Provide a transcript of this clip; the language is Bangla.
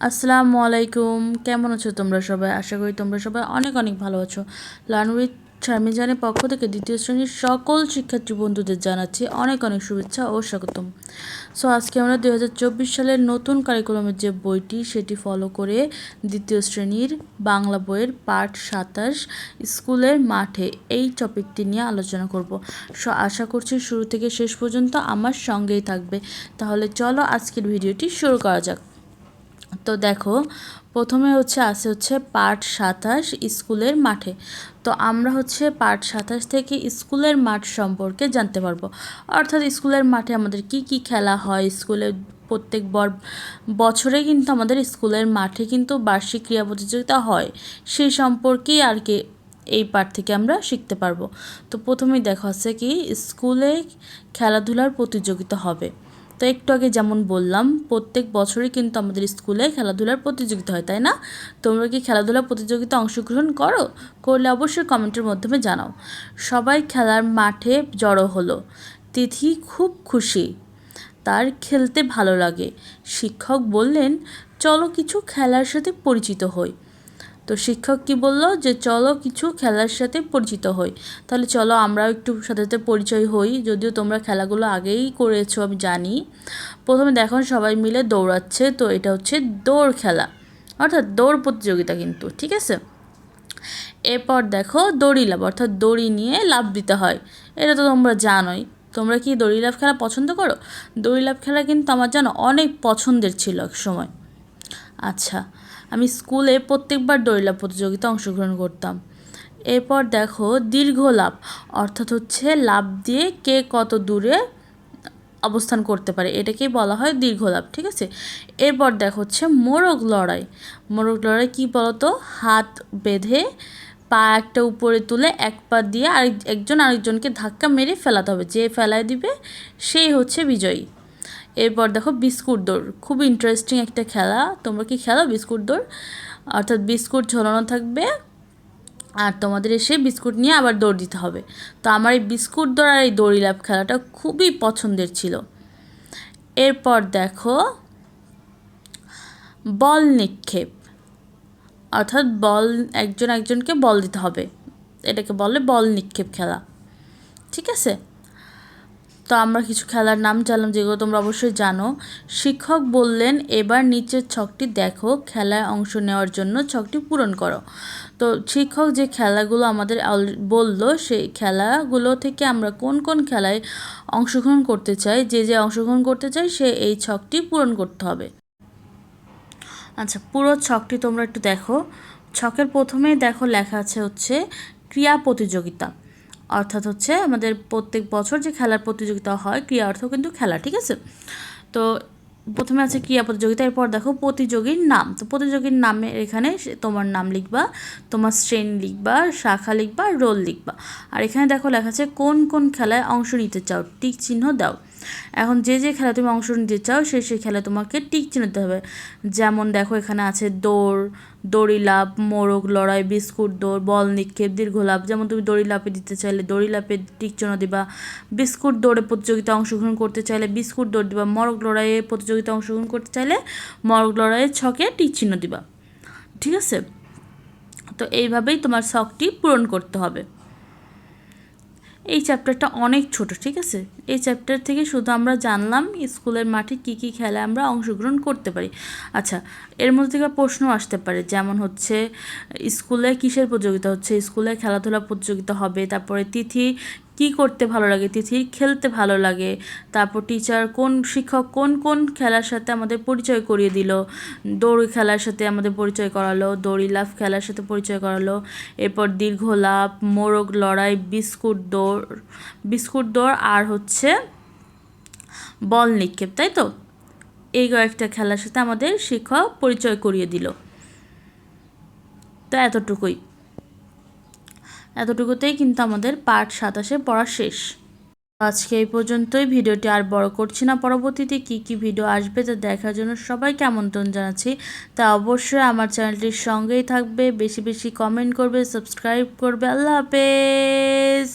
আসসালামু আলাইকুম। কেমন আছো তোমরা সবাই? আশা করি তোমরা সবাই অনেক অনেক ভালো আছো। লার্ন উইথ শারমিজানের পক্ষ থেকে দ্বিতীয় শ্রেণির সকল শিক্ষার্থী বন্ধুদের জানাচ্ছি অনেক অনেক শুভেচ্ছা ও স্বাগতম। সো আজকে আমরা দু হাজার চব্বিশ সালের নতুন কারিকুলামের যে বইটি, সেটি ফলো করে দ্বিতীয় শ্রেণির বাংলা বইয়ের পাঠ সাতাশ স্কুলের মাঠে এই টপিকটি নিয়ে আলোচনা করব। সো আশা করছি শুরু থেকে শেষ পর্যন্ত আমার সঙ্গেই থাকবে। তাহলে চলো আজকের ভিডিওটি শুরু করা যাক। তো দেখো, প্রথমে হচ্ছে আসে হচ্ছে পাঠ সাতাশ স্কুলের মাঠে। তো আমরা হচ্ছে পাঠ সাতাশ থেকে স্কুলের মাঠ সম্পর্কে জানতে পারব। অর্থাৎ স্কুলের মাঠে আমাদের কি কি খেলা হয়, স্কুলে প্রত্যেক বর বছরে কিন্তু আমাদের স্কুলের মাঠে কিন্তু বার্ষিক ক্রীড়া প্রতিযোগিতা হয়। সেই সম্পর্কেই আর কি এই পাঠ থেকে আমরা শিখতে পারব। তো প্রথমেই দেখা আছে কি, স্কুলে খেলাধুলার প্রতিযোগিতা হবে। তো একটু আগে যেমন বললাম, প্রত্যেক বছরই কিন্তু আমাদের স্কুলে খেলাধুলার প্রতিযোগিতা হয়, তাই না? তোমরা কি খেলাধুলার প্রতিযোগিতা অংশগ্রহণ করো? করলে অবশ্যই কমেন্টের মাধ্যমে জানাও। সবাই খেলার মাঠে জড়ো হলো। তিথি খুব খুশি। তার খেলতে ভালো লাগে। শিক্ষক বললেন, চলো কিছু খেলার সাথে পরিচিত হই। তো শিক্ষক কি বলল যে, চলো কিছু খেলার সাথে পরিচিত হই। তাহলে চলো আমরাও একটু সাথে সাথে পরিচয় হই। যদিও তোমরা খেলাগুলো আগেই করেছ, আমি জানি। প্রথমে দেখো সবাই মিলে দৌড়াচ্ছে, তো এটা হচ্ছে দৌড় খেলা। অর্থাৎ দৌড় প্রতিযোগিতা কিন্তু, ঠিক আছে? এরপর দেখো দড়ি লাভ অর্থাৎ দড়ি নিয়ে লাভ দিতে হয়। এটা তো তোমরা জানোই। তোমরা কি দড়ি লাভ খেলা পছন্দ করো? দড়ি লাভ খেলা কিন্তু আমার জানো অনেক পছন্দের ছিল এক সময়। আচ্ছা স্কুলে প্রত্যেকবার দড়িলাভ প্রতিযোগিতা অংশগ্রহণ করতাম। এরপর দেখো দীর্ঘ লাভ অর্থাৎ হচ্ছে লাভ দিয়ে কে কত দূরে অবস্থান করতে পারে, এটাকেই বলা হয় দীর্ঘ লাভ ঠিক আছে? এরপর দেখো হচ্ছে মোরগ লড়াই। মোরগ লড়াই কী বলতো? হাত বেঁধে পা একটা উপরে তুলে এক পা দিয়ে আরেক, একজন আরেকজনকে ধাক্কা মেরে ফেলাতে হবে, যে ফেলায় দিবে সেই হচ্ছে বিজয়ী। এরপর দেখো বিস্কুট দৌড়। খুব ইন্টারেস্টিং একটা খেলা। তোমরা কি খেলো বিস্কুট দৌড়? অর্থাৎ বিস্কুট ঝোলানো থাকবে আর তোমাদের এসে বিস্কুট নিয়ে আবার দৌড় দিতে হবে। তো আমার এই বিস্কুট দৌড় আর এই দড়ি লাভ খেলাটা খুবই পছন্দের ছিল। এরপর দেখো বল নিক্ষেপ। অর্থাৎ বল একজন একজনকে বল দিতে হবে। এটাকে বলে বল নিক্ষেপ খেলা। ঠিক আছে? তো আমরা কিছু খেলার নাম জানলাম যেগুলো তোমরা অবশ্যই জানো। শিক্ষক বললেন, এবার নিচের ছকটি দেখো, খেলায় অংশ নেওয়ার জন্য ছকটি পূরণ করো। তো শিক্ষক যে খেলাগুলো আমাদের বলল, সেই খেলাগুলো থেকে আমরা কোন কোন খেলায় অংশগ্রহণ করতে চাই, যে যে অংশগ্রহণ করতে চাই, সে এই ছকটি পূরণ করতে হবে। আচ্ছা পুরো ছকটি তোমরা একটু দেখো। ছকের প্রথমেই দেখো লেখা আছে হচ্ছে, ক্রিয়া প্রতিযোগিতা। অর্থাৎ হচ্ছে আমাদের প্রত্যেক বছর যে খেলার প্রতিযোগিতা হয় ক্রিয়া অর্থ কিন্তু খেলা, ঠিক আছে? তো প্রথমে আছে ক্রিয়া প্রতিযোগিতা, এরপর দেখো প্রতিযোগীর নাম। তো প্রতিযোগীর নামে এখানে তোমার নাম লিখবা, তোমার শ্রেণি লিখবা, শাখা লিখবা, রোল লিখবা। আর এখানে দেখো লেখা আছে কোন কোন খেলায় অংশ নিতে চাও, টিক চিহ্ন দাও। এখন যে যে খেলা তুমি অংশ নিতে চাও, সেই সেই খেলা তোমাকে টিক চিহ্ন দিতে হবে। যেমন দেখো এখানে আছে দৌড় দড়ি লাভ মোরগ লড়াই, বিস্কুট দৌড়, বল নিক্ষেপ, দীর্ঘ লাভ যেমন তুমি দড়ি লাভে দিতে চাইলে দড়ি লাভে টিক চিহ্ন দিবা। বিস্কুট দৌড়ে প্রতিযোগিতায় অংশগ্রহণ করতে চাইলে বিস্কুট দৌড় দিবা। মরগ লড়াইয়ে প্রতিযোগিতায় অংশগ্রহণ করতে চাইলে মরগ লড়াইয়ের ছকে টিক চিহ্ন দিবা। ঠিক আছে? তো এইভাবেই তোমার শখটি পূরণ করতে হবে। এই চ্যাপ্টারটা অনেক ছোট, ঠিক আছে? এই চ্যাপ্টার থেকে শুধু আমরা জানলাম স্কুলের মাঠে কী কী খেলায় আমরা অংশগ্রহণ করতে পারি। আচ্ছা এর মধ্যে থেকে প্রশ্ন আসতে পারে, যেমন হচ্ছে, স্কুলে কিসের প্রতিযোগিতা হচ্ছে? স্কুলে খেলাধুলা প্রতিযোগিতা হবে, তারপরে তিথি কি করতে ভালো লাগে? তিথি খেলতে ভালো লাগে, তারপর টিচার কোন শিক্ষক কোন কোন খেলার সাথে আমাদের পরিচয় করিয়ে দিল? দৌড় খেলার সাথে আমাদের পরিচয় করালো, দড়ি লাফ খেলার সাথে পরিচয় করালো, এরপর দীর্ঘ লাভ মোরগ লড়াই, বিস্কুট দৌড় বিস্কুট দৌড় আর হচ্ছে বল নিক্ষেপ, তাই তো? এই কয়েকটা খেলার সাথে আমাদের শিক্ষক পরিচয় করিয়ে দিল। তো এতটুকুই। এতটুকুতেই কিন্তু আমাদের পাঠ সাতাশে পড়া শেষ। আজকে এই পর্যন্তই। ভিডিওটি আর বড় করছি না। পরবর্তীতে কি কি ভিডিও আসবে তা দেখার জন্য সবাইকে আমন্ত্রণ জানাচ্ছি। তা অবশ্যই আমার চ্যানেলটির সঙ্গেই থাকবে। বেশি বেশি কমেন্ট করবে, সাবস্ক্রাইব করবে। আল্লাহ হাফেজ!